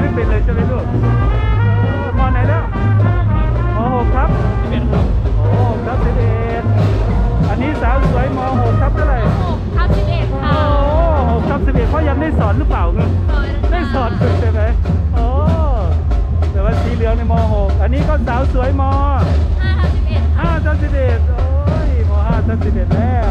ไม่เป็นเลยใช่ไหมลูกมอไหนแล้วมหกครับโอ้ครับสิบเอ็ดอันนี้สาวสวยมหกครับเท่าไหร่6รับ11ค่ะโอ้หกครับสิบเอ็ดเขายังได้สอนหรือเปล่าเงี้ยสวนได้สอนถูกใช่ไหมโอ้แต่ว่าสีเหลืองในมหกอันนี้ก็สาวสวยม5ทับ11ค่ะห้าทับสิบเอ็ดโอ้ยมห้าทับสิบเอ็ดแล้ว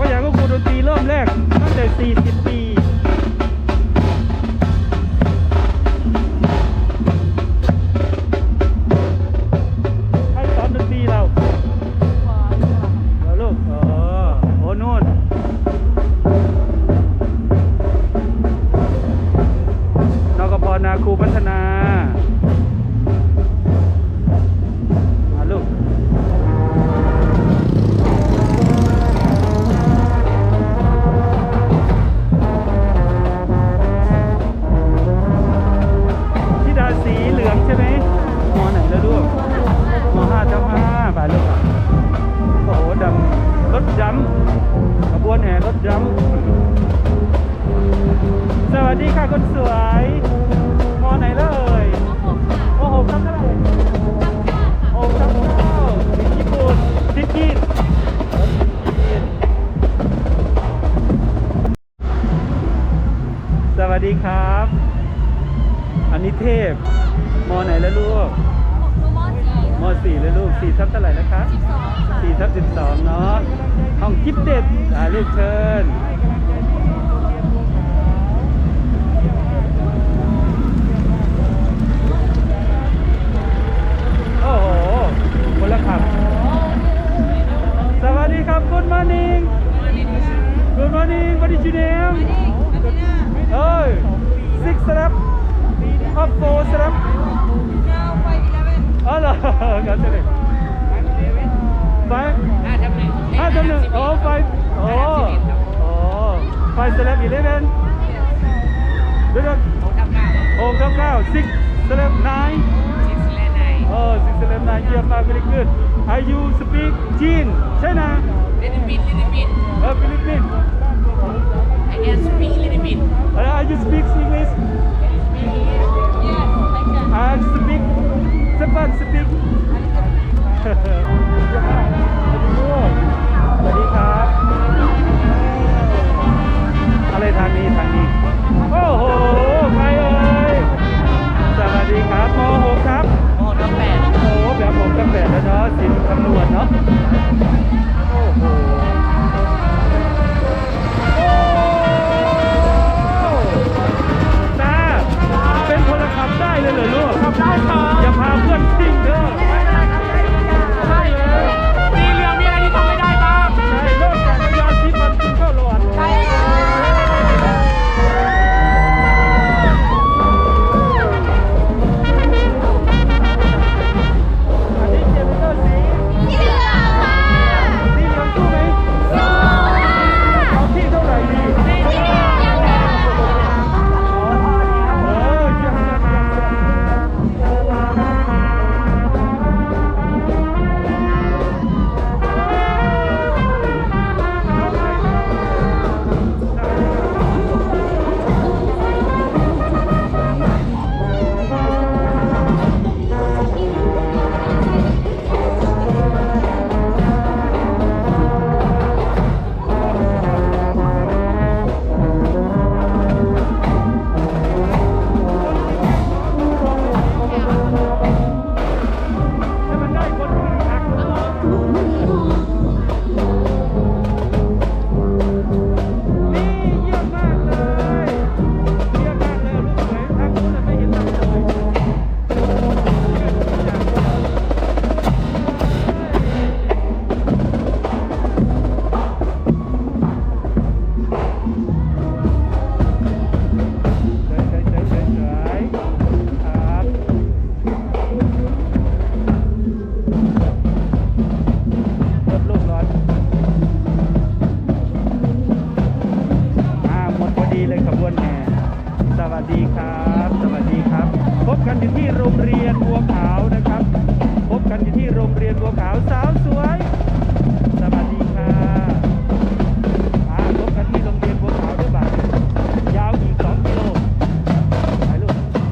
พ่อยันก็ครูดนตรีเริ่มแรกตั้งแต่ 40 ปี ค่ะคนสวยมอไหนแล้วเอ่ยโอ้โหทับเท่าไหร่โอ้ทับเก้าสิญี่ปุ่นทิจีนสวัสดีครับ อันนี้เทพ มอไหนแล้วลูกมสี่แล้วลูกสี่ทับเท่าไหร่นะคะสี่ทับสิบสองเนาะห้องกิฟเด็ดอ่าลูกเชิญ Good morning Good morning What is your name เอ้ย six slap up four slap อ๋อเหรอครับใช่เลยไฟห้าจำหนึ่งห้าจำหนึ่งโอ้ไฟโอ้ โอ้ไฟสแลบอีเลฟเว่นเดี๋ยวโอ้เก้าเก้า six สแลบ nine โอ้ six สแลบ nine เยี่ยมมาก very good Are you speak จีน ใช่นะเออฟิลิปปินส์ Are you speak English I speak สปัน speak สวัสดีครับ อะไรทางนี้ทางนี้ โอ้โห ใครเอ่ย สวัสดีครับม .6 ครับ โอ้โหแบบผมตั้งแต่แล้วเนาะสินคำนวณเนาะ โ